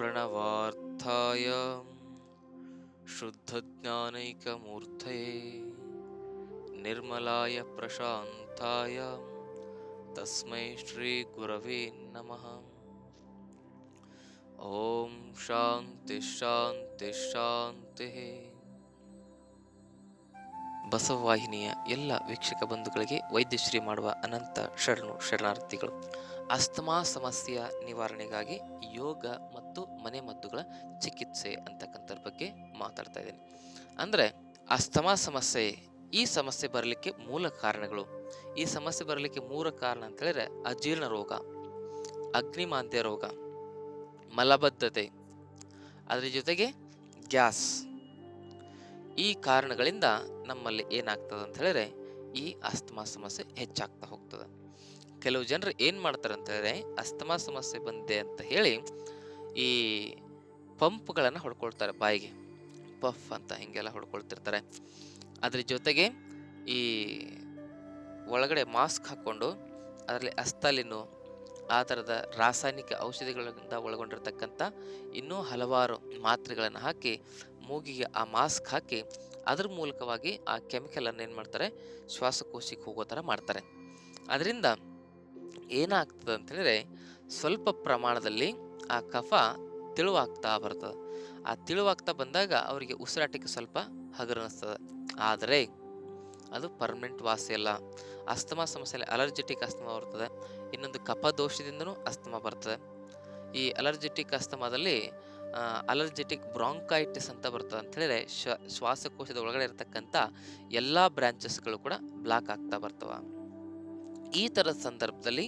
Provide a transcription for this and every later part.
प्रणवार्थाय शुद्धज्ञानैकमूर्तये निर्मलाय प्रशान्ताय तस्मै श्रीगुरवे नमः ॐ ಶಾಂತಿ ಶಾಂತಿ ಶಾಂತಿ ಬಸವವಾಹಿನಿಯ ಎಲ್ಲ ವೀಕ್ಷಕ ಬಂಧುಗಳಿಗೆ ವೈದ್ಯಶ್ರೀ ಮಾಡುವ ಅನಂತ ಶರಣು ಶರಣಾರ್ಥಿಗಳು ಅಸ್ತಮಾ ಸಮಸ್ಯೆಯ ನಿವಾರಣೆಗಾಗಿ ಯೋಗ ಮತ್ತು ಮನೆಮದ್ದುಗಳ ಚಿಕಿತ್ಸೆ ಅಂತಕ್ಕಂಥದ್ರ ಬಗ್ಗೆ ಮಾತಾಡ್ತಾ ಇದ್ದೀನಿ. ಅಂದರೆ ಅಸ್ತಮಾ ಸಮಸ್ಯೆ, ಈ ಸಮಸ್ಯೆ ಬರಲಿಕ್ಕೆ ಮೂಲ ಕಾರಣಗಳು. ಈ ಸಮಸ್ಯೆ ಬರಲಿಕ್ಕೆ ಮೂಲ ಕಾರಣ ಅಂತ ಹೇಳಿದ್ರೆ ಅಜೀರ್ಣ ರೋಗ, ಅಗ್ನಿಮಾಂದ್ಯ ರೋಗ, ಮಲಬದ್ಧತೆ, ಅದರ ಜೊತೆಗೆ ಗ್ಯಾಸ್. ಈ ಕಾರಣಗಳಿಂದ ನಮ್ಮಲ್ಲಿ ಏನಾಗ್ತದೆ ಅಂತ ಹೇಳಿದ್ರೆ ಈ ಅಸ್ತಮಾ ಸಮಸ್ಯೆ ಹೆಚ್ಚಾಗ್ತಾ ಹೋಗ್ತದೆ. ಕೆಲವು ಜನರು ಏನು ಮಾಡ್ತಾರೆ ಅಂತ ಹೇಳಿದ್ರೆ, ಅಸ್ತಮಾ ಸಮಸ್ಯೆ ಬಂದಿದೆ ಅಂತ ಹೇಳಿ ಈ ಪಂಪ್ಗಳನ್ನು ಹೊಡ್ಕೊಳ್ತಾರೆ ಬಾಯಿಗೆ. ಪಫ್ ಅಂತ ಹೀಗೆಲ್ಲ ಹೊಡ್ಕೊಳ್ತಿರ್ತಾರೆ. ಅದ್ರ ಜೊತೆಗೆ ಈ ಒಳಗಡೆ ಮಾಸ್ಕ್ ಹಾಕ್ಕೊಂಡು ಅದರಲ್ಲಿ ಅಸ್ತಲಿನು ಆ ಥರದ ರಾಸಾಯನಿಕ ಔಷಧಿಗಳಿಂದ ಒಳಗೊಂಡಿರ್ತಕ್ಕಂಥ ಇನ್ನೂ ಹಲವಾರು ಮಾತ್ರೆಗಳನ್ನು ಹಾಕಿ, ಮೂಗಿಗೆ ಆ ಮಾಸ್ಕ್ ಹಾಕಿ ಅದ್ರ ಮೂಲಕವಾಗಿ ಆ ಕೆಮಿಕಲನ್ನು ಏನು ಮಾಡ್ತಾರೆ, ಶ್ವಾಸಕೋಶಕ್ಕೆ ಹೋಗೋ ಥರ ಮಾಡ್ತಾರೆ. ಅದರಿಂದ ಏನಾಗ್ತದೆ ಅಂತೇಳಿದರೆ ಸ್ವಲ್ಪ ಪ್ರಮಾಣದಲ್ಲಿ ಆ ಕಫ ತಿಳುವಾಗ್ತಾ ಬರ್ತದೆ. ಆ ತಿಳುವಾಗ್ತಾ ಬಂದಾಗ ಅವರಿಗೆ ಉಸಿರಾಟಕ್ಕೆ ಸ್ವಲ್ಪ ಹಗರನಿಸ್ತದೆ ಆದರೆ ಅದು ಪರ್ಮನೆಂಟ್ ವಾಸಿ ಅಲ್ಲ. ಅಸ್ತಮಾ ಸಮಸ್ಯೆಯಲ್ಲಿ ಅಲರ್ಜೆಟಿಕ್ ಅಸ್ತಮಾ ಬರ್ತದೆ. ಇನ್ನೊಂದು ಕಫ ದೋಷದಿಂದನೂ ಅಸ್ತಮಾ ಬರ್ತದೆ. ಈ ಅಲರ್ಜೆಟಿಕ್ ಅಸ್ತಮಾದಲ್ಲಿ ಅಲರ್ಜೆಟಿಕ್ ಬ್ರಾಂಕೈಟಿಸ್ ಅಂತ ಬರ್ತದೆ ಅಂತ ಹೇಳಿದ್ರೆ ಶ್ವಾಸಕೋಶದ ಒಳಗಡೆ ಇರತಕ್ಕಂಥ ಎಲ್ಲ ಬ್ರಾಂಚಸ್ಗಳು ಕೂಡ ಬ್ಲಾಕ್ ಆಗ್ತಾ ಬರ್ತವೆ. ಈ ಥರದ ಸಂದರ್ಭದಲ್ಲಿ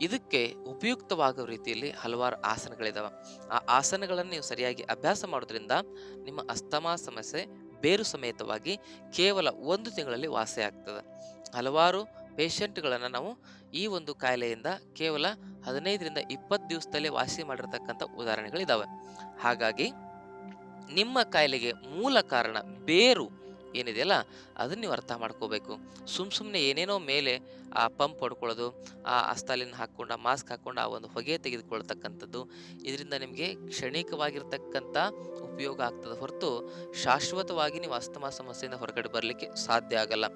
ಇದಕ್ಕೆ ಉಪಯುಕ್ತವಾಗುವ ರೀತಿಯಲ್ಲಿ ಹಲವಾರು ಆಸನಗಳಿದಾವೆ. ಆ ಆಸನಗಳನ್ನು ನೀವು ಸರಿಯಾಗಿ ಅಭ್ಯಾಸ ಮಾಡೋದ್ರಿಂದ ನಿಮ್ಮ ಅಸ್ತಮಾ ಸಮಸ್ಯೆ ಬೇರು ಸಮೇತವಾಗಿ ಕೇವಲ ಒಂದು ತಿಂಗಳಲ್ಲಿ ವಾಸಿ ಆಗ್ತದೆ. ಹಲವಾರು ಪೇಷಂಟ್ಗಳನ್ನು ನಾವು ಈ ಒಂದು ಕಾಯಿಲೆಯಿಂದ ಕೇವಲ ಹದಿನೈದರಿಂದ ಇಪ್ಪತ್ತು ದಿವಸದಲ್ಲೇ ವಾಸಿ ಮಾಡಿರ್ತಕ್ಕಂಥ ಉದಾಹರಣೆಗಳಿದ್ದಾವೆ ಹಾಗಾಗಿ ನಿಮ್ಮ ಕಾಯಿಲೆಗೆ ಮೂಲ ಕಾರಣ ಬೇರು ಏನಿದೆಯಲ್ಲ, ಅದನ್ನ ನೀವು ಅರ್ಥ ಮಾಡ್ಕೋಬೇಕು. ಸುಮ್ ಸುಮ್ಮನೆ ಏನೇನೋ ಮೇಲೆ ಆ ಪಂಪ್ ಹೊಡ್ಕೊಳ್ಳೋದು, ಆ ಅಸ್ತಾಲಿನ ಹಾಕ್ಕೊಂಡು, ಮಾಸ್ಕ್ ಹಾಕ್ಕೊಂಡು ಆ ಒಂದು ಹೊಗೆ ತೆಗೆದುಕೊಳ್ತಕ್ಕಂಥದ್ದು, ಇದರಿಂದ ನಿಮಗೆ ಕ್ಷಣಿಕವಾಗಿರ್ತಕ್ಕಂಥ ಉಪಯೋಗ ಆಗ್ತದೆ ಹೊರತು ಶಾಶ್ವತವಾಗಿ ನೀವು ಅಸ್ತಮಾ ಸಮಸ್ಯೆಯಿಂದ ಹೊರಗಡೆ ಬರಲಿಕ್ಕೆ ಸಾಧ್ಯ ಆಗಲ್ಲ.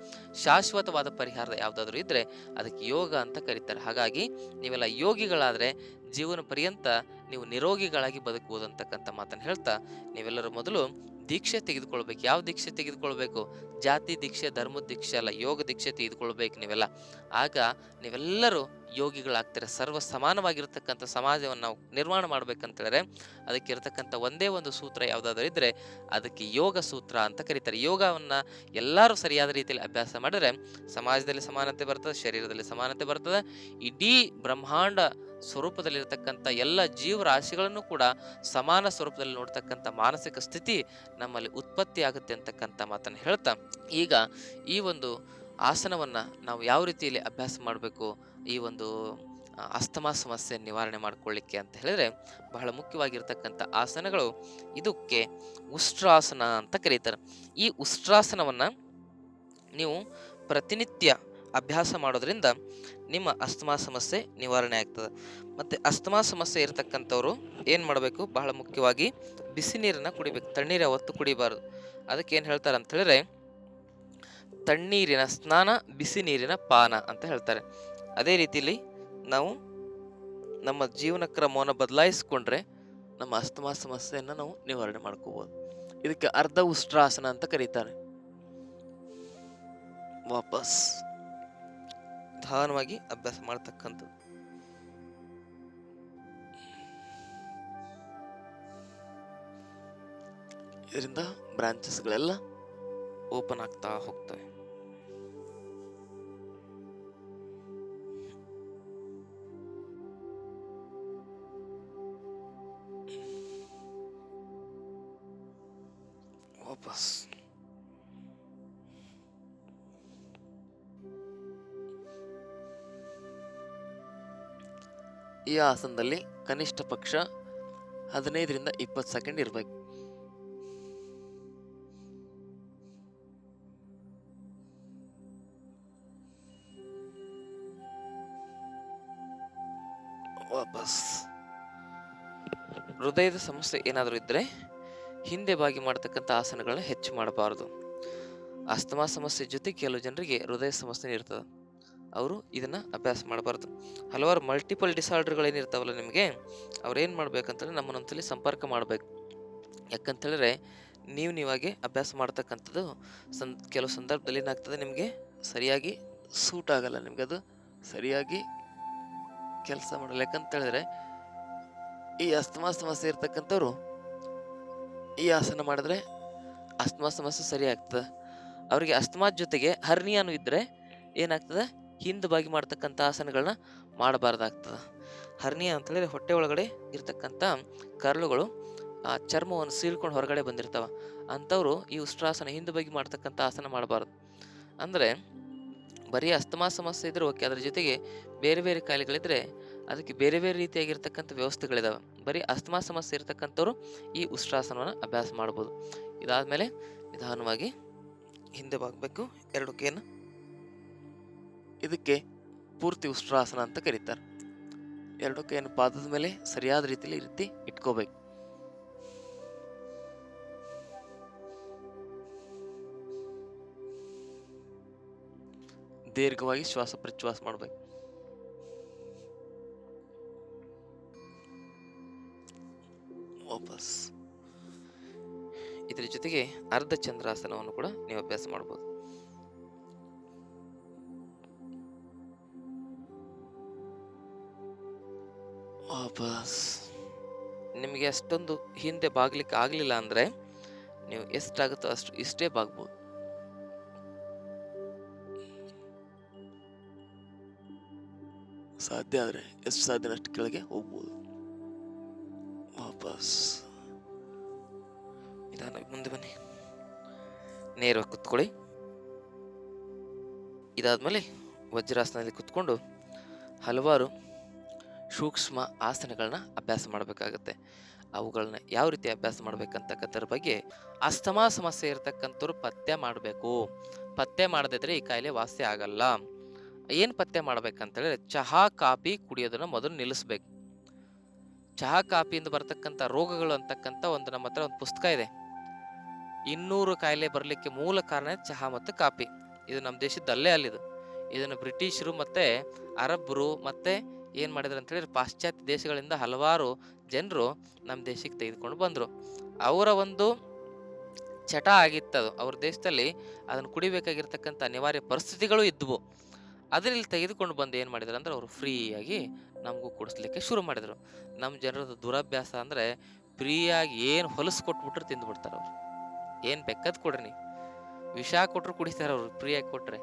ಶಾಶ್ವತವಾದ ಪರಿಹಾರ ಯಾವುದಾದ್ರೂ ಇದ್ದರೆ ಅದಕ್ಕೆ ಯೋಗ ಅಂತ ಕರೀತಾರೆ. ಹಾಗಾಗಿ ನೀವೆಲ್ಲ ಯೋಗಿಗಳಾದರೆ ಜೀವನ ಪರ್ಯಂತ ನೀವು ನಿರೋಗಿಗಳಾಗಿ ಬದುಕುವುದಂತಕ್ಕಂಥ ಮಾತನ್ನು ಹೇಳ್ತಾ, ನೀವೆಲ್ಲರೂ ಮೊದಲು ದೀಕ್ಷೆ ತೆಗೆದುಕೊಳ್ಬೇಕು. ಯಾವ ದೀಕ್ಷೆ ತೆಗೆದುಕೊಳ್ಬೇಕು? ಜಾತಿ ದೀಕ್ಷೆ, ಧರ್ಮ ದೀಕ್ಷೆ ಅಲ್ಲ, ಯೋಗ ದೀಕ್ಷೆ ತೆಗೆದುಕೊಳ್ಬೇಕು ನೀವೆಲ್ಲ. ಆಗ ನೀವೆಲ್ಲರೂ ಯೋಗಿಗಳಾಗ್ತಾರೆ ಸರ್ವ ಸಮಾನವಾಗಿರ್ತಕ್ಕಂಥ ಸಮಾಜವನ್ನು ನಾವು ನಿರ್ಮಾಣ ಮಾಡ್ಬೇಕಂತೇಳಿದ್ರೆ ಅದಕ್ಕೆ ಇರತಕ್ಕಂಥ ಒಂದೇ ಒಂದು ಸೂತ್ರ ಯಾವುದಾದ್ರೂ ಇದ್ದರೆ ಅದಕ್ಕೆ ಯೋಗ ಸೂತ್ರ ಅಂತ ಕರೀತಾರೆ. ಯೋಗವನ್ನು ಎಲ್ಲರೂ ಸರಿಯಾದ ರೀತಿಯಲ್ಲಿ ಅಭ್ಯಾಸ ಮಾಡಿದ್ರೆ ಸಮಾಜದಲ್ಲಿ ಸಮಾನತೆ ಬರ್ತದೆ, ಶರೀರದಲ್ಲಿ ಸಮಾನತೆ ಬರ್ತದೆ. ಇಡೀ ಬ್ರಹ್ಮಾಂಡ ಸ್ವರೂಪದಲ್ಲಿರ್ತಕ್ಕಂಥ ಎಲ್ಲ ಜೀವರಾಶಿಗಳನ್ನು ಕೂಡ ಸಮಾನ ಸ್ವರೂಪದಲ್ಲಿ ನೋಡ್ತಕ್ಕಂಥ ಮಾನಸಿಕ ಸ್ಥಿತಿ ನಮ್ಮಲ್ಲಿ ಉತ್ಪತ್ತಿ ಆಗುತ್ತೆ ಅಂತಕ್ಕಂಥ ಮಾತನ್ನು ಹೇಳ್ತಾ, ಈಗ ಈ ಒಂದು ಆಸನವನ್ನು ನಾವು ಯಾವ ರೀತಿಯಲ್ಲಿ ಅಭ್ಯಾಸ ಮಾಡಬೇಕು? ಈ ಒಂದು ಅಸ್ತಮಾ ಸಮಸ್ಯೆ ನಿವಾರಣೆ ಮಾಡಿಕೊಳ್ಳಿಕ್ಕೆ ಅಂತ ಹೇಳಿದ್ರೆ ಬಹಳ ಮುಖ್ಯವಾಗಿರ್ತಕ್ಕಂಥ ಆಸನಗಳು ಇದಕ್ಕೆ ಉಷ್ಟ್ರಾಸನ ಅಂತ ಕರೀತಾರೆ. ಈ ಉಷ್ಟ್ರಾಸನವನ್ನು ನೀವು ಪ್ರತಿನಿತ್ಯ ಅಭ್ಯಾಸ ಮಾಡೋದ್ರಿಂದ ನಿಮ್ಮ ಅಸ್ತಮಾ ಸಮಸ್ಯೆ ನಿವಾರಣೆ ಆಗ್ತದೆ. ಮತ್ತು ಅಸ್ತಮಾ ಸಮಸ್ಯೆ ಇರತಕ್ಕಂಥವ್ರು ಏನು ಮಾಡಬೇಕು? ಬಹಳ ಮುಖ್ಯವಾಗಿ ಬಿಸಿ ನೀರನ್ನು ಕುಡಿಬೇಕು. ತಣ್ಣೀರು ಯಾವತ್ತು ಕುಡಿಬಾರ್ದು. ಅದಕ್ಕೆ ಏನು ಹೇಳ್ತಾರೆ ಅಂತ ಹೇಳಿದ್ರೆ ತಣ್ಣೀರಿನ ಸ್ನಾನ, ಬಿಸಿ ನೀರಿನ ಪಾನ ಅಂತ ಹೇಳ್ತಾರೆ. ಅದೇ ರೀತಿಯಲ್ಲಿ ನಾವು ನಮ್ಮ ಜೀವನ ಕ್ರಮವನ್ನು ಬದಲಾಯಿಸ್ಕೊಂಡ್ರೆ ನಮ್ಮ ಅಸ್ತಮಾ ಸಮಸ್ಯೆಯನ್ನು ನಾವು ನಿವಾರಣೆ ಮಾಡ್ಕೋಬೋದು. ಇದಕ್ಕೆ ಅರ್ಧ ಉಷ್ಟ್ರಾಸನ ಅಂತ ಕರೀತಾರೆ. ವಾಪಸ್ ನಿಧಾನವಾಗಿ ಅಭ್ಯಾಸ ಮಾಡ್ತಕ್ಕಂಥದ್ದು. ಇದರಿಂದ ಬ್ರಾಂಚಸ್ಗಳೆಲ್ಲ ಓಪನ್ ಆಗ್ತಾ ಹೋಗ್ತವೆ ವಾಪಸ್. ಈ ಆಸನದಲ್ಲಿ ಕನಿಷ್ಠ ಪಕ್ಷ ಹದಿನೈದರಿಂದ ಇಪ್ಪತ್ತು ಸೆಕೆಂಡ್ ಇರಬೇಕು. ವಾಪಸ್. ಹೃದಯದ ಸಮಸ್ಯೆ ಏನಾದರೂ ಇದ್ದರೆ ಹಿಂದೆ ಬಾಗಿ ಮಾಡ್ತಕ್ಕಂಥ ಆಸನಗಳನ್ನ ಹೆಚ್ಚು ಮಾಡಬಾರ್ದು. ಅಸ್ತಮಾ ಸಮಸ್ಯೆ ಜೊತೆ ಕೆಲವು ಜನರಿಗೆ ಹೃದಯ ಸಮಸ್ಯೆ ಇರ್ತದೆ. ಅವರು ಇದನ್ನು ಅಭ್ಯಾಸ ಮಾಡಬಾರ್ದು. ಹಲವಾರು ಮಲ್ಟಿಪಲ್ ಡಿಸಾರ್ಡರ್ಗಳೇನಿರ್ತಾವಲ್ಲ ನಿಮಗೆ, ಅವ್ರೇನು ಮಾಡ್ಬೇಕಂತಂದ್ರೆ ನಮ್ಮನ್ನೊಂದ್ಸಲಿ ಸಂಪರ್ಕ ಮಾಡಬೇಕು. ಯಾಕಂತೇಳಿದ್ರೆ ನೀವು ನೀವಾಗೆ ಅಭ್ಯಾಸ ಮಾಡ್ತಕ್ಕಂಥದ್ದು ಸಂ, ಕೆಲವು ಸಂದರ್ಭದಲ್ಲಿ ಏನಾಗ್ತದೆ ನಿಮಗೆ ಸರಿಯಾಗಿ ಸೂಟ್ ಆಗಲ್ಲ ನಿಮಗೆ ಅದು. ಸರಿಯಾಗಿ ಕೆಲಸ ಮಾಡಲ್ಲ ಯಾಕಂತೇಳಿದ್ರೆ ಈ ಅಸ್ತಮಾ ಸಮಸ್ಯೆ ಇರ್ತಕ್ಕಂಥವ್ರು ಈ ಆಸನ ಮಾಡಿದ್ರೆ ಅಸ್ತಮಾ ಸಮಸ್ಯೆ ಸರಿ ಆಗ್ತದೆ. ಅವರಿಗೆ ಅಸ್ತಮಾ ಜೊತೆಗೆ ಹರ್ನಿಯಾನು ಇದ್ದರೆ ಏನಾಗ್ತದೆ? ಹಿಂದೆ ಬಾಗಿ ಮಾಡ್ತಕ್ಕಂಥ ಆಸನಗಳನ್ನ ಮಾಡಬಾರ್ದಾಗ್ತದೆ. ಹರ್ನಿಯಾ ಅಂತೇಳಿದ್ರೆ ಹೊಟ್ಟೆ ಒಳಗಡೆ ಇರ್ತಕ್ಕಂಥ ಕರಳುಗಳು ಆ ಚರ್ಮವನ್ನು ಸೀಳ್ಕೊಂಡು ಹೊರಗಡೆ ಬಂದಿರ್ತಾವೆ. ಅಂಥವ್ರು ಈ ಉಷ್ಟ್ರಾಸನ ಹಿಂದೆ ಬಾಗಿ ಮಾಡ್ತಕ್ಕಂಥ ಆಸನ ಮಾಡಬಾರ್ದು. ಅಂದರೆ ಬರೀ ಅಸ್ತಮಾ ಸಮಸ್ಯೆ ಇದ್ರೆ ಓಕೆ ಅದರ ಜೊತೆಗೆ ಬೇರೆ ಬೇರೆ ಕಾಯಿಲೆಗಳಿದ್ರೆ ಅದಕ್ಕೆ ಬೇರೆ ಬೇರೆ ರೀತಿಯಾಗಿರ್ತಕ್ಕಂಥ ವ್ಯವಸ್ಥೆಗಳಿದಾವೆ. ಬರೀ ಅಸ್ತಮಾ ಸಮಸ್ಯೆ ಇರತಕ್ಕಂಥವ್ರು ಈ ಉಷ್ಟ್ರಾಸನವನ್ನು ಅಭ್ಯಾಸ ಮಾಡ್ಬೋದು. ಇದಾದಮೇಲೆ ನಿಧಾನವಾಗಿ ಹಿಂದೆ ಬಾಗಬೇಕು, ಎರಡು ಕೇನ ಇದಕ್ಕೆ ಪೂರ್ತಿ ಉಷ್ಟ್ರಾಸನ ಅಂತ ಕರೀತಾರೆ. ಎರಡು ಕೈಯನ್ನು ಪಾದದ ಮೇಲೆ ಸರಿಯಾದ ರೀತಿಯಲ್ಲಿ ರೀತಿ ಇಟ್ಕೋಬೇಕು. ದೀರ್ಘವಾಗಿ ಶ್ವಾಸ ಪ್ರಶ್ವಾಸ ಮಾಡಬೇಕು. ವಾಪಸ್. ಇದರ ಜೊತೆಗೆ ಅರ್ಧ ಚಂದ್ರಾಸನವನ್ನು ಕೂಡ ನೀವು ಅಭ್ಯಾಸ ಮಾಡ್ಬೋದು. ವಾಪಸ್. ನಿಮಗೆ ಅಷ್ಟೊಂದು ಹಿಂದೆ ಬಾಗ್ಲಿಕ್ಕೆ ಆಗಲಿಲ್ಲ ಅಂದರೆ ನೀವು ಎಷ್ಟಾಗುತ್ತೋ ಅಷ್ಟು ಇಷ್ಟೇ ಬಾಗ್ಬೋದು. ಸಾಧ್ಯ ಆದರೆ ಎಷ್ಟು ಸಾಧ್ಯ ಅಷ್ಟು ಕೆಳಗೆ ಹೋಗ್ಬೋದು. ವಾಪಸ್. ನಿಧಾನವಾಗಿ ಮುಂದೆ ಬನ್ನಿ. ನೇರವಾಗಿ ಕುತ್ಕೊಳ್ಳಿ. ಇದಾದಮೇಲೆ ವಜ್ರಾಸನದಲ್ಲಿ ಕುತ್ಕೊಂಡು ಹಲವಾರು ಸೂಕ್ಷ್ಮ ಆಸನಗಳನ್ನ ಅಭ್ಯಾಸ ಮಾಡಬೇಕಾಗತ್ತೆ. ಅವುಗಳನ್ನ ಯಾವ ರೀತಿ ಅಭ್ಯಾಸ ಮಾಡ್ಬೇಕಂತಕ್ಕಂಥದ್ರ ಬಗ್ಗೆ ಅಸ್ತಮಾ ಸಮಸ್ಯೆ ಇರತಕ್ಕಂಥವ್ರು ಪತ್ತೆ ಮಾಡಬೇಕು. ಪತ್ತೆ ಮಾಡದಿದ್ರೆ ಈ ಕಾಯಿಲೆ ವಾಸಿ ಆಗಲ್ಲ. ಏನು ಪತ್ತೆ ಮಾಡ್ಬೇಕಂತೇಳಿದ್ರೆ ಚಹಾ, ಕಾಫಿ ಕುಡಿಯೋದನ್ನ ಮೊದಲು ನಿಲ್ಲಿಸ್ಬೇಕು. ಚಹಾ ಕಾಪಿಯಿಂದ ಬರ್ತಕ್ಕಂಥ ರೋಗಗಳು ಅಂತಕ್ಕಂಥ ಒಂದು ನಮ್ಮ ಹತ್ರ ಒಂದು ಪುಸ್ತಕ ಇದೆ. ಇನ್ನೂರು ಕಾಯಿಲೆ ಬರಲಿಕ್ಕೆ ಮೂಲ ಕಾರಣ ಚಹಾ ಮತ್ತು ಕಾಫಿ. ಇದು ನಮ್ಮ ದೇಶದಲ್ಲೇ ಅಲ್ಲಿದು. ಇದನ್ನು ಬ್ರಿಟಿಷರು ಮತ್ತೆ ಅರಬ್ರು ಮತ್ತೆ ಏನು ಮಾಡಿದ್ರು ಅಂತ ಹೇಳಿದ್ರೆ ಪಾಶ್ಚಾತ್ಯ ದೇಶಗಳಿಂದ ಹಲವಾರು ಜನರು ನಮ್ಮ ದೇಶಕ್ಕೆ ತೆಗೆದುಕೊಂಡು ಬಂದರು. ಅವರ ಒಂದು ಚಟ ಆಗಿತ್ತದು. ಅವ್ರ ದೇಶದಲ್ಲಿ ಅದನ್ನು ಕುಡಿಬೇಕಾಗಿರ್ತಕ್ಕಂಥ ಅನಿವಾರ್ಯ ಪರಿಸ್ಥಿತಿಗಳು ಇದ್ವು. ಅದರಲ್ಲಿ ತೆಗೆದುಕೊಂಡು ಬಂದು ಏನು ಮಾಡಿದ್ರು ಅಂದ್ರೆ ಅವರು ಫ್ರೀಯಾಗಿ ನಮಗೂ ಕೊಡಿಸ್ಲಿಕ್ಕೆ ಶುರು ಮಾಡಿದರು. ನಮ್ಮ ಜನರದ್ದು ದುರಭ್ಯಾಸ ಅಂದರೆ ಫ್ರೀಯಾಗಿ ಏನು ಹೊಲಸು ಕೊಟ್ಬಿಟ್ರೆ ತಿಂದುಬಿಡ್ತಾರೆ ಅವರು. ಏನು ಬೆಕ್ಕದ್ ಕೊಡ್ರಿ ನೀವು? ವಿಷ ಕೊಟ್ಟರು ಕುಡಿತಾರೆ ಅವರು ಫ್ರೀಯಾಗಿ ಕೊಟ್ಟರೆ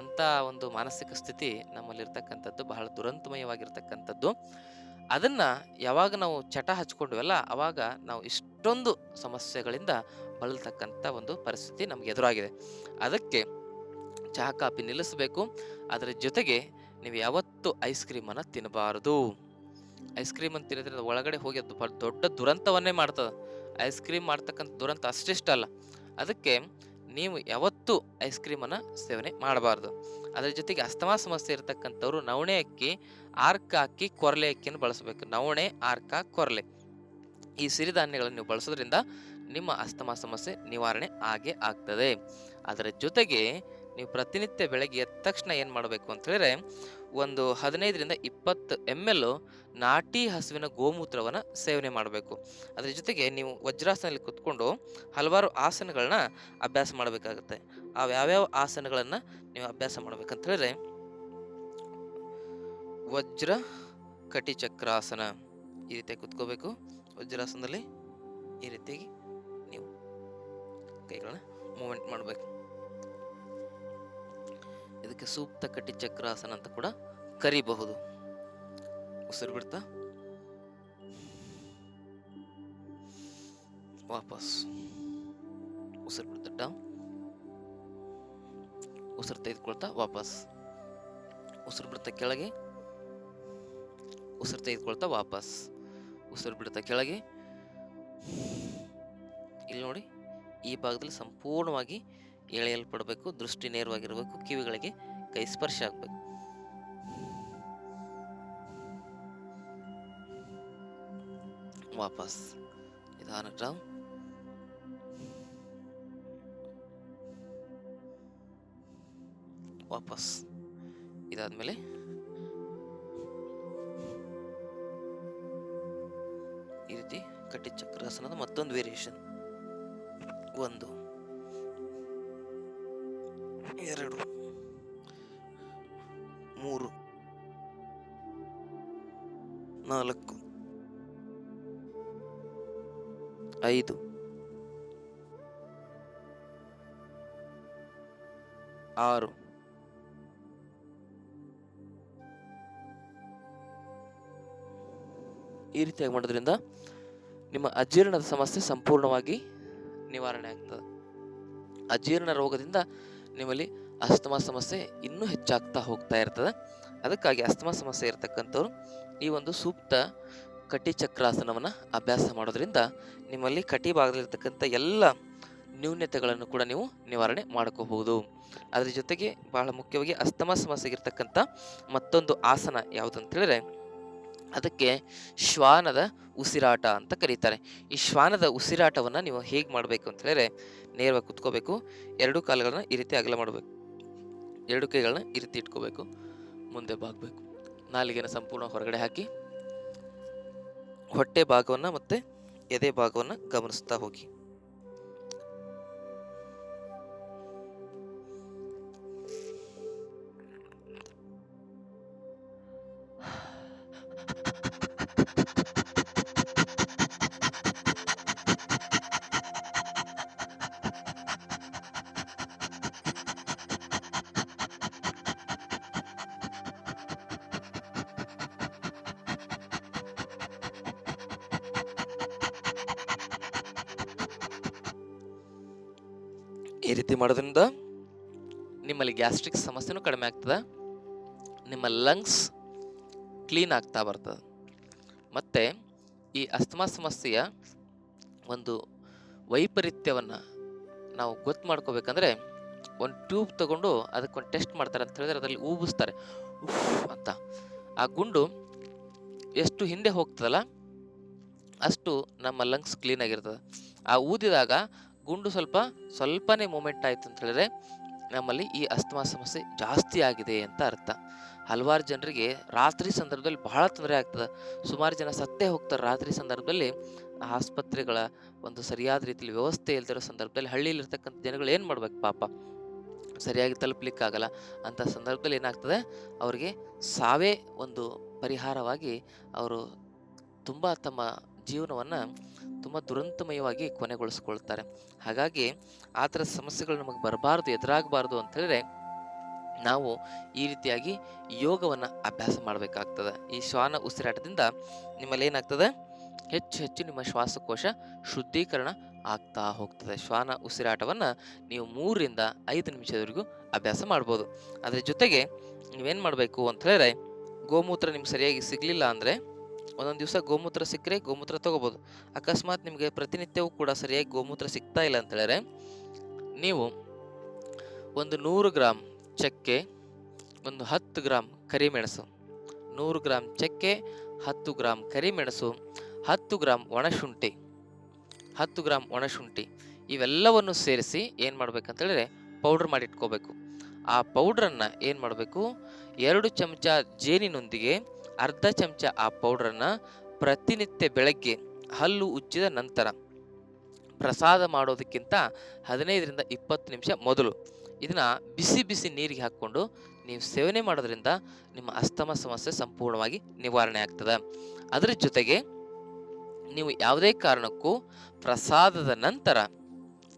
ಅಂಥ ಒಂದು ಮಾನಸಿಕ ಸ್ಥಿತಿ ನಮ್ಮಲ್ಲಿರ್ತಕ್ಕಂಥದ್ದು, ಬಹಳ ದುರಂತಮಯವಾಗಿರ್ತಕ್ಕಂಥದ್ದು. ಅದನ್ನು ಯಾವಾಗ ನಾವು ಚಟ ಹಚ್ಕೊಂಡ್ವಲ್ಲ, ಅವಾಗ ನಾವು ಇಷ್ಟೊಂದು ಸಮಸ್ಯೆಗಳಿಂದ ಬಳಲ್ತಕ್ಕಂಥ ಒಂದು ಪರಿಸ್ಥಿತಿ ನಮಗೆ ಎದುರಾಗಿದೆ. ಅದಕ್ಕೆ ಚಹಾ ಕಾಪಿ ನಿಲ್ಲಿಸಬೇಕು. ಅದರ ಜೊತೆಗೆ ನೀವು ಯಾವತ್ತೂ ಐಸ್ ಕ್ರೀಮನ್ನು ತಿನ್ನಬಾರದು ಐಸ್ ಕ್ರೀಮ್ ತಿನ್ನೋದ್ರಿಂದ ತಿನ್ನಿದ್ರೆ ಒಳಗಡೆ ಹೋಗಿ ಅದು ದೊಡ್ಡ ದುರಂತವನ್ನೇ ಮಾಡ್ತದೆ. ಐಸ್ ಕ್ರೀಮ್ ಮಾಡ್ತಕ್ಕಂಥ ದುರಂತ ಅಷ್ಟಿಷ್ಟ ಅಲ್ಲ. ಅದಕ್ಕೆ ನೀವು ಯಾವತ್ತೂ ಐಸ್ ಕ್ರೀಮನ್ನು ಸೇವನೆ ಮಾಡಬಾರ್ದು. ಅದರ ಜೊತೆಗೆ ಅಸ್ತಮಾ ಸಮಸ್ಯೆ ಇರತಕ್ಕಂಥವ್ರು ನವಣೆ ಅಕ್ಕಿ, ಆರ್ಕ ಅಕ್ಕಿ ಕೊರಲೆ ಅಕ್ಕಿಯನ್ನು ಬಳಸಬೇಕು. ನವಣೆ, ಆರ್ಕ ಕೊರಲೆ. ಈ ಸಿರಿಧಾನ್ಯಗಳನ್ನು ನೀವು ಬಳಸೋದ್ರಿಂದ ನಿಮ್ಮ ಅಸ್ತಮಾ ಸಮಸ್ಯೆ ನಿವಾರಣೆ ಆಗೇ ಆಗ್ತದೆ. ಅದರ ಜೊತೆಗೆ ನೀವು ಪ್ರತಿನಿತ್ಯ ಬೆಳಗ್ಗೆ ಎದ್ದ ತಕ್ಷಣ ಏನು ಮಾಡಬೇಕು ಅಂತ ಹೇಳಿದ್ರೆ, ಒಂದು ಹದಿನೈದರಿಂದ ಇಪ್ಪತ್ತು ಎಂ ಎಲ್ ನಾಟಿ ಹಸುವಿನ ಗೋಮೂತ್ರವನ್ನು ಸೇವನೆ ಮಾಡಬೇಕು. ಅದರ ಜೊತೆಗೆ ನೀವು ವಜ್ರಾಸನದಲ್ಲಿ ಕುತ್ಕೊಂಡು ಹಲವಾರು ಆಸನಗಳನ್ನ ಅಭ್ಯಾಸ ಮಾಡಬೇಕಾಗುತ್ತೆ. ಆ ಯಾವ್ಯಾವ ಆಸನಗಳನ್ನು ನೀವು ಅಭ್ಯಾಸ ಮಾಡ್ಬೇಕಂತ ಹೇಳಿದ್ರೆ, ವಜ್ರ ಕಟಿಚಕ್ರಾಸನ ಈ ರೀತಿಯಾಗಿ ಕುತ್ಕೋಬೇಕು. ವಜ್ರಾಸನದಲ್ಲಿ ಈ ರೀತಿಯಾಗಿ ನೀವು ಕೈಗಳನ್ನ ಮೂಮೆಂಟ್ ಮಾಡಬೇಕು. ಇದಕ್ಕೆ ಸೂಕ್ತ ಕಟಿಚಕ್ರಾಸನ ಅಂತ ಕೂಡ ಕರಿಬಹುದು. ಉಸಿರು ಬಿಡ್ತಾ. ವಾಪಸ್ ಉಸಿರು ಬಿಡ್ತಾ ಉಸಿರು ತೆಗೆದುಕೊಳ್ತಾ ವಾಪಸ್. ಉಸಿರು ಬಿಡ್ತಾ ಕೆಳಗೆ. ಉಸಿರು ತೆಗೆದುಕೊಳ್ತಾ ವಾಪಸ್. ಉಸಿರು ಬಿಡ್ತಾ ಕೆಳಗೆ. ಇಲ್ಲಿ ನೋಡಿ ಈ ಭಾಗದಲ್ಲಿ ಸಂಪೂರ್ಣವಾಗಿ ಎಳೆಯಲ್ಪಡಬೇಕು, ದೃಷ್ಟಿ ನೇರವಾಗಿರಬೇಕು, ಕಿವಿಗಳಿಗೆ ಕೈ ಸ್ಪರ್ಶ ಆಗಬೇಕು. ವಾಪಸ್ ನಿಧಾನಕ್ಕೆ ವಾಪಸ್ ಇದಾದ್ಮೇಲೆ ಈ ರೀತಿ ಕಟ್ಟಿ ಚಕ್ರಾಸನದ ಮತ್ತೊಂದು ವೇರಿಯೇಷನ್ ಒಂದು. ಐದು. ಆರು. ಈ ರೀತಿಯಾಗಿ ಮಾಡೋದ್ರಿಂದ ನಿಮ್ಮ ಅಜೀರ್ಣದ ಸಮಸ್ಯೆ ಸಂಪೂರ್ಣವಾಗಿ ನಿವಾರಣೆ ಆಗ್ತದೆ. ಅಜೀರ್ಣ ರೋಗದಿಂದ ನಿಮ್ಮಲ್ಲಿ ಅಸ್ತಮಾ ಸಮಸ್ಯೆ ಇನ್ನೂ ಹೆಚ್ಚಾಗ್ತಾ ಹೋಗ್ತಾ ಇರ್ತದೆ. ಅದಕ್ಕಾಗಿ ಅಸ್ತಮಾ ಸಮಸ್ಯೆ ಇರತಕ್ಕಂಥವ್ರು ಈ ಒಂದು ಸೂಕ್ತ ಕಟಿ ಚಕ್ರಾಸನವನ್ನು ಅಭ್ಯಾಸ ಮಾಡೋದ್ರಿಂದ ನಿಮ್ಮಲ್ಲಿ ಕಟಿ ಭಾಗದಲ್ಲಿರ್ತಕ್ಕಂಥ ಎಲ್ಲ ನ್ಯೂನ್ಯತೆಗಳನ್ನು ಕೂಡ ನೀವು ನಿವಾರಣೆ ಮಾಡ್ಕೋಬಹುದು. ಅದ್ರ ಜೊತೆಗೆ ಬಹಳ ಮುಖ್ಯವಾಗಿ ಅಸ್ತಮ ಸಮಸ್ಯೆಗಿರ್ತಕ್ಕಂಥ ಮತ್ತೊಂದು ಆಸನ ಯಾವುದು ಅಂತ ಹೇಳಿದ್ರೆ ಅದಕ್ಕೆ ಶ್ವಾನದ ಉಸಿರಾಟ ಅಂತ ಕರೀತಾರೆ. ಈ ಶ್ವಾನದ ಉಸಿರಾಟವನ್ನು ನೀವು ಹೇಗೆ ಮಾಡಬೇಕು ಅಂತ ಹೇಳಿದ್ರೆ ನೇರವಾಗಿ ಕುತ್ಕೋಬೇಕು. ಎರಡು ಕಾಲುಗಳನ್ನ ಈ ರೀತಿ ಅಗಲ ಮಾಡಬೇಕು. ಎರಡು ಕೈಗಳನ್ನ ಈ ರೀತಿ ಇಟ್ಕೋಬೇಕು. ಮುಂದೆ ಬಾಗಬೇಕು. ನಾಲಿಗೆನ ಸಂಪೂರ್ಣ ಹೊರಗಡೆ ಹಾಕಿ ಹೊಟ್ಟೆ ಭಾಗವನ್ನು ಮತ್ತು ಎದೆ ಭಾಗವನ್ನು ಗಮನಿಸ್ತಾ ಹೋಗಿ. ಈ ರೀತಿ ಮಾಡೋದ್ರಿಂದ ನಿಮ್ಮಲ್ಲಿ ಗ್ಯಾಸ್ಟ್ರಿಕ್ ಸಮಸ್ಯೆನೂ ಕಡಿಮೆ ಆಗ್ತದೆ, ನಿಮ್ಮ ಲಂಗ್ಸ್ ಕ್ಲೀನ್ ಆಗ್ತಾ ಬರ್ತದೆ. ಮತ್ತು ಈ ಅಸ್ತಮಾ ಸಮಸ್ಯೆಯ ಒಂದು ವೈಪರೀತ್ಯವನ್ನು ನಾವು ಗೊತ್ತು ಮಾಡ್ಕೋಬೇಕಂದ್ರೆ ಒಂದು ಟ್ಯೂಬ್ ತಗೊಂಡು ಅದಕ್ಕೊಂದು ಟೆಸ್ಟ್ ಮಾಡ್ತಾರೆ ಅಂತ ಹೇಳಿದ್ರೆ ಅದರಲ್ಲಿ ಊಬಿಸ್ತಾರೆ ಉಫ್ ಅಂತ. ಆ ಗುಂಡು ಎಷ್ಟು ಹಿಂದೆ ಹೋಗ್ತದಲ್ಲ, ಅಷ್ಟು ನಮ್ಮ ಲಂಗ್ಸ್ ಕ್ಲೀನ್ ಆಗಿರ್ತದೆ. ಆ ಊದಿದಾಗ ಗುಂಡು ಸ್ವಲ್ಪ ಸ್ವಲ್ಪನೇ ಮೂಮೆಂಟ್ ಆಯಿತು ಅಂತ ಹೇಳಿದ್ರೆ ನಮ್ಮಲ್ಲಿ ಈ ಅಸ್ತಮಾ ಸಮಸ್ಯೆ ಜಾಸ್ತಿ ಆಗಿದೆ ಅಂತ ಅರ್ಥ. ಹಲವಾರು ಜನರಿಗೆ ರಾತ್ರಿ ಸಂದರ್ಭದಲ್ಲಿ ಬಹಳ ತೊಂದರೆ ಆಗ್ತದೆ. ಸುಮಾರು ಜನ ಸತ್ತೇ ಹೋಗ್ತಾರೆ ರಾತ್ರಿ ಸಂದರ್ಭದಲ್ಲಿ. ಆಸ್ಪತ್ರೆಗಳ ಒಂದು ಸರಿಯಾದ ರೀತಿಯಲ್ಲಿ ವ್ಯವಸ್ಥೆ ಇಲ್ದಿರೋ ಸಂದರ್ಭದಲ್ಲಿ ಹಳ್ಳಿಯಲ್ಲಿರ್ತಕ್ಕಂಥ ಜನಗಳು ಏನು ಮಾಡ್ಬೇಕು ಪಾಪ? ಸರಿಯಾಗಿ ತಲುಪಲಿಕ್ಕಾಗಲ್ಲ. ಅಂಥ ಸಂದರ್ಭದಲ್ಲಿ ಏನಾಗ್ತದೆ? ಅವರಿಗೆ ಸಾವೇ ಒಂದು ಪರಿಹಾರವಾಗಿ ಅವರು ತುಂಬ ತಮ್ಮ ಜೀವನವನ್ನು ತುಂಬ ದುರಂತಮಯವಾಗಿ ಕೊನೆಗೊಳಿಸ್ಕೊಳ್ತಾರೆ. ಹಾಗಾಗಿ ಆ ಥರ ಸಮಸ್ಯೆಗಳು ನಮಗೆ ಬರಬಾರ್ದು, ಎದುರಾಗಬಾರ್ದು ಅಂತ ಹೇಳಿದ್ರೆ ನಾವು ಈ ರೀತಿಯಾಗಿ ಯೋಗವನ್ನು ಅಭ್ಯಾಸ ಮಾಡಬೇಕಾಗ್ತದೆ. ಈ ಶ್ವಾನ ಉಸಿರಾಟದಿಂದ ನಿಮ್ಮಲ್ಲಿ ಏನಾಗ್ತದೆ? ಹೆಚ್ಚು ಹೆಚ್ಚು ನಿಮ್ಮ ಶ್ವಾಸಕೋಶ ಶುದ್ಧೀಕರಣ ಆಗ್ತಾ ಹೋಗ್ತದೆ. ಶ್ವಾನ ಉಸಿರಾಟವನ್ನು ನೀವು ಮೂರರಿಂದ ಐದು ನಿಮಿಷದವರೆಗೂ ಅಭ್ಯಾಸ ಮಾಡ್ಬೋದು. ಅದರ ಜೊತೆಗೆ ನೀವೇನು ಮಾಡಬೇಕು ಅಂತ ಹೇಳಿದ್ರೆ ಗೋಮೂತ್ರ ನಿಮ್ಗೆ ಸರಿಯಾಗಿ ಸಿಗಲಿಲ್ಲ ಅಂದರೆ ಒಂದೊಂದು ದಿವಸ ಗೋಮೂತ್ರ ಸಿಕ್ಕರೆ ಗೋಮೂತ್ರ ತಗೋಬೋದು. ಅಕಸ್ಮಾತ್ ನಿಮಗೆ ಪ್ರತಿನಿತ್ಯವೂ ಕೂಡ ಸರಿಯಾಗಿ ಗೋಮೂತ್ರ ಸಿಗ್ತಾ ಇಲ್ಲ ಅಂತ ಹೇಳಿದ್ರೆ ನೀವು ಒಂದು ನೂರು ಗ್ರಾಮ್ ಚಕ್ಕೆ, ಒಂದು ಹತ್ತು ಗ್ರಾಮ್ ಕರಿಮೆಣಸು, ನೂರು ಗ್ರಾಮ್ ಚಕ್ಕೆ, ಹತ್ತು ಗ್ರಾಮ್ ಕರಿಮೆಣಸು, ಹತ್ತು ಗ್ರಾಮ್ ಒಣಶುಂಠಿ, ಹತ್ತು ಗ್ರಾಮ್ ಒಣಶುಂಠಿ ಇವೆಲ್ಲವನ್ನು ಸೇರಿಸಿ ಏನು ಮಾಡಬೇಕಂತೇಳಿದ್ರೆ ಪೌಡ್ರ್ ಮಾಡಿಟ್ಕೋಬೇಕು. ಆ ಪೌಡ್ರನ್ನು ಏನು ಮಾಡಬೇಕು? ಎರಡು ಚಮಚ ಜೇನಿನೊಂದಿಗೆ ಅರ್ಧ ಚಮಚ ಆ ಪೌಡ್ರನ್ನು ಪ್ರತಿನಿತ್ಯ ಬೆಳಗ್ಗೆ ಹಲ್ಲು ಉಜ್ಜಿದ ನಂತರ ಪ್ರಸಾದ ಮಾಡೋದಕ್ಕಿಂತ ಹದಿನೈದರಿಂದ ಇಪ್ಪತ್ತು ನಿಮಿಷ ಮೊದಲು. ಇದನ್ನು ಬಿಸಿ ಬಿಸಿ ನೀರಿಗೆ ಹಾಕ್ಕೊಂಡು ನೀವು ಸೇವನೆ ಮಾಡೋದ್ರಿಂದ ನಿಮ್ಮ ಅಸ್ತಮ ಸಮಸ್ಯೆ ಸಂಪೂರ್ಣವಾಗಿ ನಿವಾರಣೆ ಆಗ್ತದೆ. ಅದರ ಜೊತೆಗೆ ನೀವು ಯಾವುದೇ ಕಾರಣಕ್ಕೂ ಪ್ರಸಾದದ ನಂತರ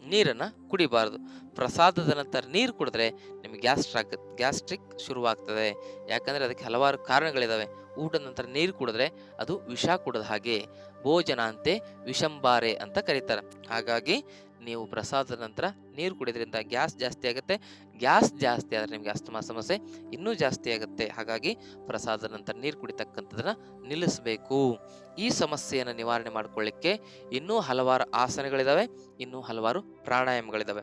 ನೀರನ್ನು ಕುಡಿಬಾರ್ದು. ಪ್ರಸಾದದ ನಂತರ ನೀರು ಕುಡಿದ್ರೆ ನಿಮಗೆ ಗ್ಯಾಸ್ಟ್ರಾಕ್ ಗ್ಯಾಸ್ಟ್ರಿಕ್ ಶುರುವಾಗ್ತದೆ. ಯಾಕಂದರೆ ಅದಕ್ಕೆ ಹಲವಾರು ಕಾರಣಗಳಿದ್ದಾವೆ ಊಟದ ನಂತರ ನೀರು ಕುಡಿದ್ರೆ ಅದು ವಿಷ ಕುಡಿದ ಹಾಗೆ ಭೋಜನ ಅಂತೆ ವಿಷಂಬಾರೆ ಅಂತ ಕರೀತಾರೆ. ಹಾಗಾಗಿ ನೀವು ಪ್ರಸಾದದ ನಂತರ ನೀರು ಕುಡಿಯೋದ್ರಿಂದ ಗ್ಯಾಸ್ ಜಾಸ್ತಿ ಆಗುತ್ತೆ. ಗ್ಯಾಸ್ ಜಾಸ್ತಿ ಆದರೆ ನಿಮಗೆ ಅಸ್ತಮಾ ಸಮಸ್ಯೆ ಇನ್ನೂ ಜಾಸ್ತಿ ಆಗುತ್ತೆ. ಹಾಗಾಗಿ ಪ್ರಸಾದದ ನಂತರ ನೀರು ಕುಡಿತಕ್ಕಂಥದ್ದನ್ನು ನಿಲ್ಲಿಸಬೇಕು. ಈ ಸಮಸ್ಯೆಯನ್ನು ನಿವಾರಣೆ ಮಾಡಿಕೊಳ್ಳಿಕ್ಕೆ ಇನ್ನೂ ಹಲವಾರು ಆಸನಗಳಿದ್ದಾವೆ ಇನ್ನೂ ಹಲವಾರು ಪ್ರಾಣಾಯಾಮಗಳಿದ್ದಾವೆ